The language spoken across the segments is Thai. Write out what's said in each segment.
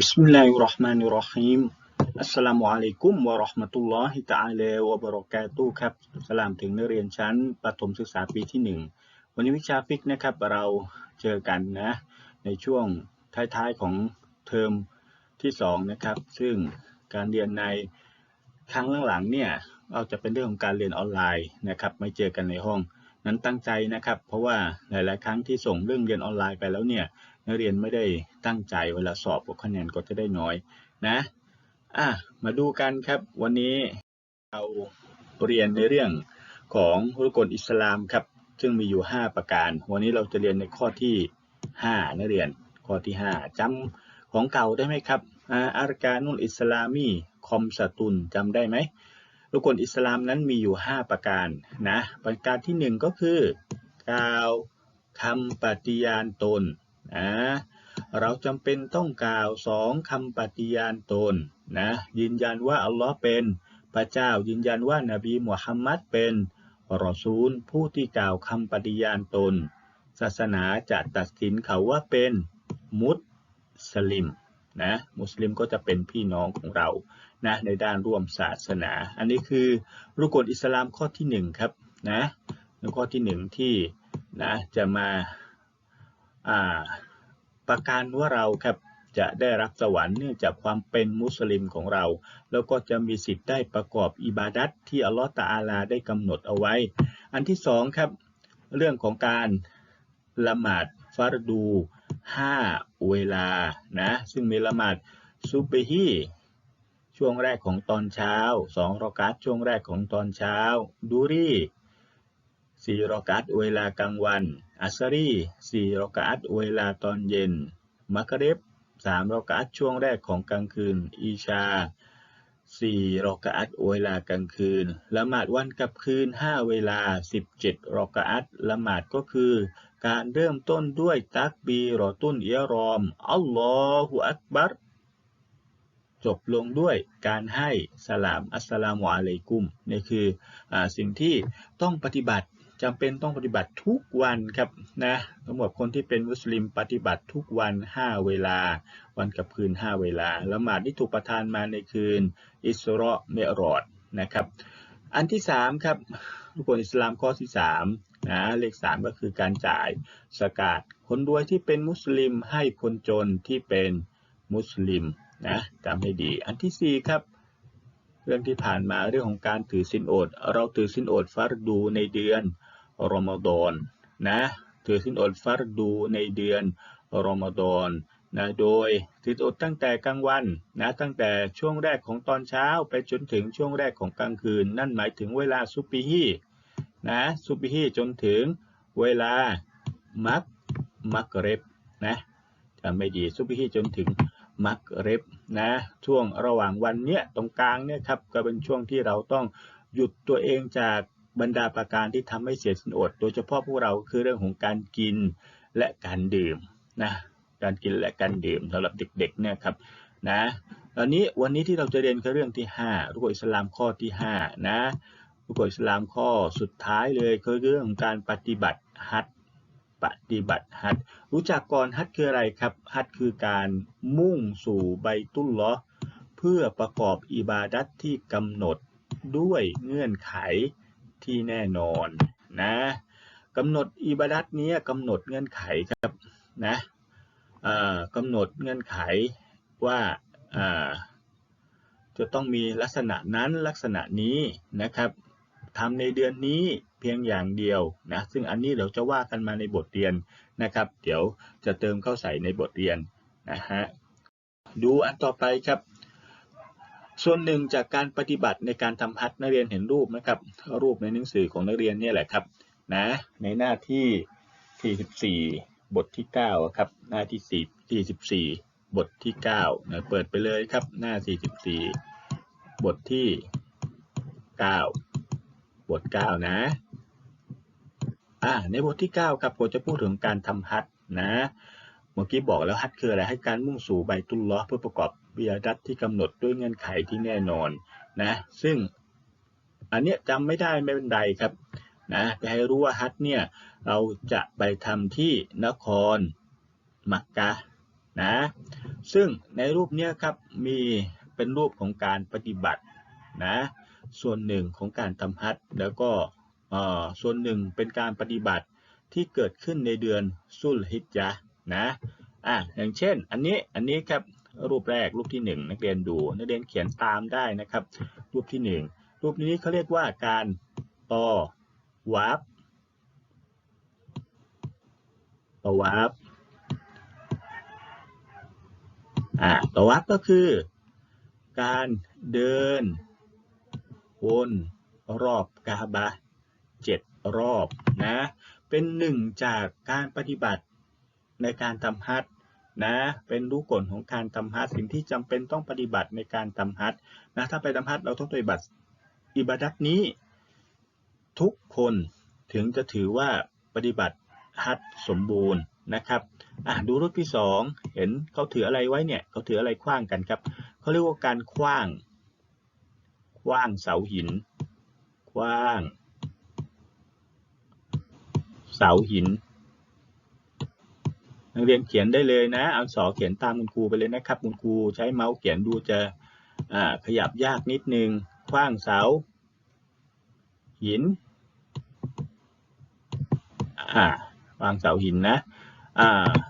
بسم الله الرحمن الرحيم อัสสลามุอะลัยกุมวะเราะห์มะตุลลอฮิตะอาลาวะบะเราะกาตุฮ์ครับสลามถึงนักเรียนชั้นประถมศึกษาปีที่หนึ่งวันนี้วิชาฟิกนะครับ เราเจอกันนะ ในช่วงท้ายๆของเทอมที่สองนะครับ ซึ่งการเรียนในครั้งหลังๆเนี่ยเราจะเป็นเรื่องของการเรียนออนไลน์นะครับ ไม่เจอกันในห้อง นั้นตั้งใจนะครับ เพราะว่าหลายๆ ครั้งที่ส่งเรื่องเรียนออนไลน์ไปแล้วเนี่ย นักเรียนไม่ได้ตั้งใจเวลาสอบก็คะแนนก็จะได้น้อยนะอะมาดูกันครับวันนี้เราเรียนในเรื่องของรุกลอิสลามครับ ซึ่งมีอยู่ 5 ประการ วันนี้เราจะเรียนในข้อที่5นักเรียนข้อที่ 5จำของเก่าได้ไหมครับอาอารกานุลอิสลามีคอมสตุนจำได้ไหมรุกลอิสลามนั้นมีอยู่ 5 ประการนะประการที่ 1 ก็คือ กล่าวคำปฏิญาณตน นะเราจำเป็นต้องกล่าวสองคำปฏิญาณตนนะยืนยันว่าอัลลอฮ์เป็นพระเจ้ายืนยันว่านาบีมุฮัมมัดเป็นรอซูลผู้ที่กล่าวคำปฏิญาณตน ศาสนาจะตัดสินเขาว่าเป็นมุสลิมนะมุสลิมก็จะเป็นพี่น้องของเรานะในด้านร่วมศาสนา อันนี้คือรุกลอิสลามข้อที่หนึ่งครับนะข้อที่หนึ่งที่นะจะมา ประการว่าเราครับจะได้รับสวรรค์เนื่องจากความเป็นมุสลิมของเรา แล้วก็จะมีสิทธิ์ได้ประกอบอิบาดัตที่อัลลอฮฺตาอาลาได้กำหนดเอาไว้ อันที่สองครับ เรื่องของการละหมาดฟารดู5เวลานะซึ่งมีละหมาดซุบฮีช่วงแรกของตอนเช้า2รอกัตช่วงแรกของตอนเช้า ดูรี สี่รอกัตเวลากลางวัน อัสรีสี่รอกัตเวลาตอนเย็น มักเรบสามรอกัตช่วงแรกของกลางคืน อีชาสี่รอกัตเวลากลางคืน ละหมาดวันกับคืนห้าเวลาสิบเจ็ดรอกัตละหมาดก็คือ การเริ่มต้นด้วยตักบีรอตุนเอียรอม อัลลอฮฺอักบัรจบลงด้วยการให้สลามอัสสลามุอะลัยกุมนี่คืออสิ่งที่ต้องปฏิบัติ จำเป็นต้องปฏิบัติทุกวันครับนะสำหรับคนที่เป็นมุสลิมปฏิบัติทุกวัน 5 เวลา วันกับคืน 5 เวลาละหมาดที่ถูกประทานมาในคืนอิสรอเมรอดนะครับอันที่ 3 ครับทุกคนอิสลามข้อที่3นะเลข 3 ก็คือการจ่ายสกาดคนรวยที่เป็นมุสลิมให้คนจนที่เป็นมุสลิมนะจำให้ดี อันที่ 4 ครับเรื่องที่ผ่านมาเรื่องของการถือสินอด เราถือสินอดฟารดูในเดือน รอมฎอนนะถือสินอดฟารดูในเดือนรอมฎอนนะโดยถืออดตั้งแต่กลางวันนะตั้งแต่ช่วงแรกของตอนเช้าไปจนถึงช่วงแรกของกลางคืน นั่นหมายถึงเวลาซุปปีฮีนะซุปปีฮีจนถึงเวลามักมักเร็บนะจำไม่ดีซุปีฮีจนถึงมักเร็บนะช่วงระหว่างวันเนี้ยตรงกลางเนี่ยครับก็เป็นช่วงที่เราต้องหยุดตัวเองจาก บรรดาประการที่ทำให้เสียสินอด โดยเฉพาะพวกเราคือเรื่องของการกินและการดื่มนะการกินและการดื่มสำหรับเด็กๆเนี่ยครับนะตอนนี้วันนี้ที่เราจะเรียนคือเรื่องที่5รุกอิสลามข้อที่5นะรุกอิสลามข้อสุดท้ายเลยคือเรื่องของการปฏิบัติฮัดปฏิบัติฮัดรู้จักก่อนฮัดคืออะไรครับฮัดคือการมุ่งสู่ใบตุ้ลลอเพื่อประกอบอิบาดัตที่กำหนดด้วยเงื่อนไข ที่แน่นอนนะกำหนดอิบาดัตนี้กำหนดเงื่อนไขครับนะกำหนดเงื่อนไขว่าจะต้องมีลักษณะนั้นลักษณะนี้นะครับทำในเดือนนี้เพียงอย่างเดียวนะซึ่งอันนี้เดี๋ยวจะว่ากันมาในบทเรียนนะครับ เดี๋ยวจะเติมเข้าใส่ในบทเรียนนะฮะดูอันต่อไปครับ ส่วนหนึ่งจากการปฏิบัติในการทำพัดนักเรียนเห็นรูปนะครับ รูปในหนังสือของนักเรียนนี่แหละครับนะในหน้าที่ 44 บทที่ 9 ครับ หน้าที่4 44บทที่9นะเปิดไปเลยครับหน้า 44 บทที่ 9 บท 9 นะอ่าในบทที่ 9 ครับผมจะพูดถึงการทำฮัดนะ เมื่อกี้บอกแล้วฮัดคืออะไรให้การมุ่งสู่ใบตุลล้อเพื่อประกอบวิยาดัตที่กำหนดด้วยเงื่อนไขที่แน่นอนนะซึ่งอันเนี้ยจำไม่ได้ไม่เป็นไรครับนะแต่ให้รู้ว่าฮัตเนี่ยเราจะไปทำที่นครมักกะนะซึ่งในรูปเนี้ยครับมีเป็นรูปของการปฏิบัตินะส่วนหนึ่งของการทำฮัจญ์แล้วก็อ่อส่วนหนึ่งเป็นการปฏิบัติที่เกิดขึ้นในเดือนซุลฮิจญะ นะอะอย่างเช่น อันนี้อันนี้ครับรูปแรกรูปที่หนึ่งนักเรียนดูนักเรียนเขียนตามได้นะครับ รูปที่หนึ่งรูปนี้เขาเรียกว่าการต่อวับต่อวับอ่าต่อวับก็คือ การเดินวนรอบกาบะเจ็ดรอบนะเป็นหนึ่งจากการปฏิบัติ ในการทำฮัจญ์นะเป็นรู้กฎของการทำฮัจญ์สิ่งที่จำเป็นต้องปฏิบัติในการทำฮัจญ์นะถ้าไปทำฮัจญ์เราต้องปฏิบัติอิบาดัตนี้ ทุกคนถึงจะถือว่าปฏิบัติฮัจญ์สมบูรณ์นะครับอะดูรูปที่สองเห็นเขาถืออะไรไว้เนี่ยเขาถืออะไรขว้างกันครับเขาเรียกว่าการขว้างขว้างเสาหินขว้าง เสาหิน นักเรียนเขียนได้เลยนะเอาสอเขียนตามคุณครูไปเลยนะครับ คุณครูใช้เมาส์เขียนดูจะขยับยากนิดนึงขว้างเสา หินวางเสาหินนะ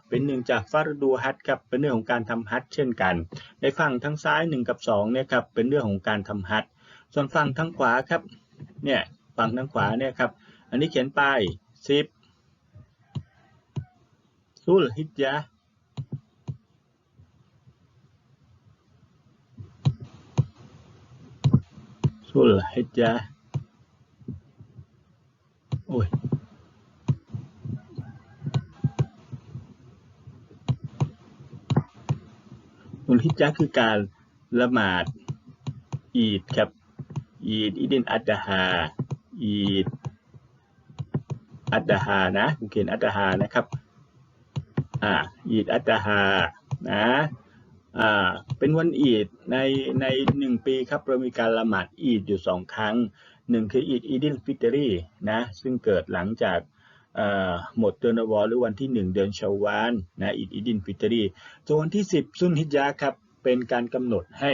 เป็นหนึ่งจากฟารดูฮัตครับเป็นเรื่องของการทำฮัตเช่นกัน ในฝั่งทั้งซ้ายหนึ่งกับสองเนี่ยครับเป็นเรื่องของการทำฮัตส่วนฝั่งทั้งขวาครับเนี่ยฝั่งทั้งขวาเนี่ยครับอันนี้เขียนป้ายสิบ ซุลฮิจญะซุลฮิจญะโอ้ยซุลฮิจญะห์คือการละหมาดอีดครับ อีดอีดินอัดดาฮาอีดอัดดาฮานะผมเขียนอัดดาฮานะครับ อ่าอีดอัดดาฮานะอ่าเป็นวันอีดในในหนึ่งปีครับเรามีการละหมาดอีดอยู่สองครั้งหนึ่งคืออีดอีดิลฟิตรีนะซึ่งเกิดหลังจากหมดเดือนอวอหรือวันที่หนึ่งเดือนชาวานนะอีดอีดินฟิตรีส่วนวันที่สิบซุนฮิจญะห์ครับเป็นการกำหนดให้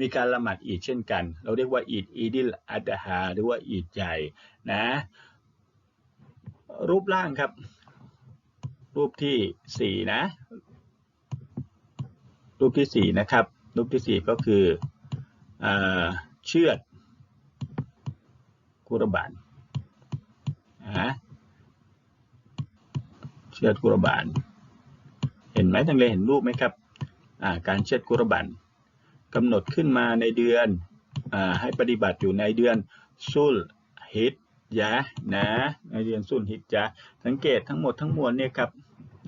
มีการละหมาดอีดเช่นกัน เราเรียกว่าอีดอีดิลอัดดาฮาหรือว่าอีดใหญ่นะรูปร่างครับ รูปที่สี่นะ รูปที่สี่นะครับ รูปที่สี่ก็คือเอเชือดกุรบานนะเชือดกุรบานเห็นไหมทั้งเลยเห็นรูปไหมครับการเชือดกุรบานกำหนดขึ้นมาในเดือนอให้ปฏิบัติอยู่ในเดือนซุลฮิจ ยะนะในเดือนซุลฮิจยะสังเกตทั้งหมดทั้งมวลเนี่ยครับ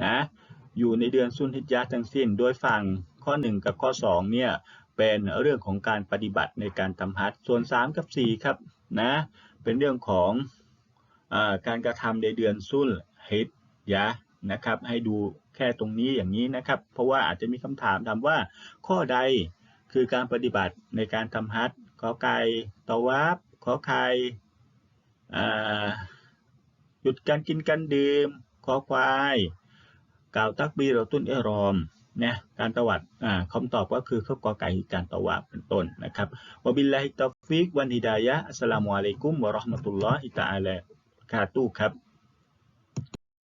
นะอยู่ในเดือนซุลฮิจยะทั้งสิ้น โดยฝั่งข้อ 1 กับข้อ2เนี่ยเป็นเรื่องของการปฏิบัติในการทำฮัจส่วน 3 กับ 4 ครับนะเป็นเรื่องของอาการกระทำในเดือนซุลฮิจยะนะครับให้ดูแค่ตรงนี้อย่างนี้นะครับ เพราะว่าอาจจะมีคำถามถามว่าข้อใดคือการปฏิบัติในการทำฮัจขอไก่ตะวับขอไข่ หยุดการกินการดื่มขอควายกล่าวตักบีเราตุนเอรอมเนี่ยการตวัดคำตอบก็คือข้อกอไก่การตวัดเป็นต้นนะครับวบิลลาฮิตอฟิกวันฮิดายะอัสสลามุอะลัยกุมวะราะห์มะตุลลอฮิตะอาลากาตุครับ